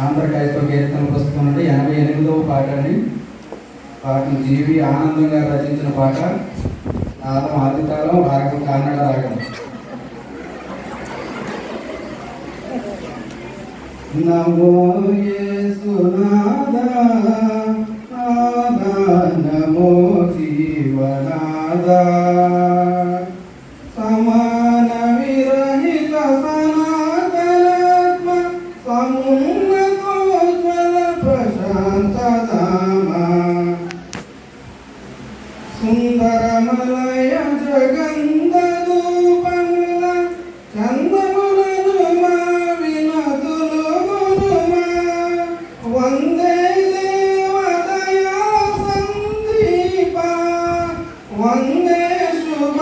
ఆంధ్ర క్రైస్తవ కీర్తన పుస్తకం నుండి ఎనభై ఎనిమిదవ పాట అండి. పాటను జీవి ఆనందంగా రచించిన పాట నాదం ఆదితాలం రాగం కన్నడ రాగం. నమో యేసునాద నమో సమాన విరహిత సనాతనాత్మ సమున్నత సుందరమలయ జగందూపముల కందములను మా వినతులు మా వందే దేవదయా సందీప వందే శుభ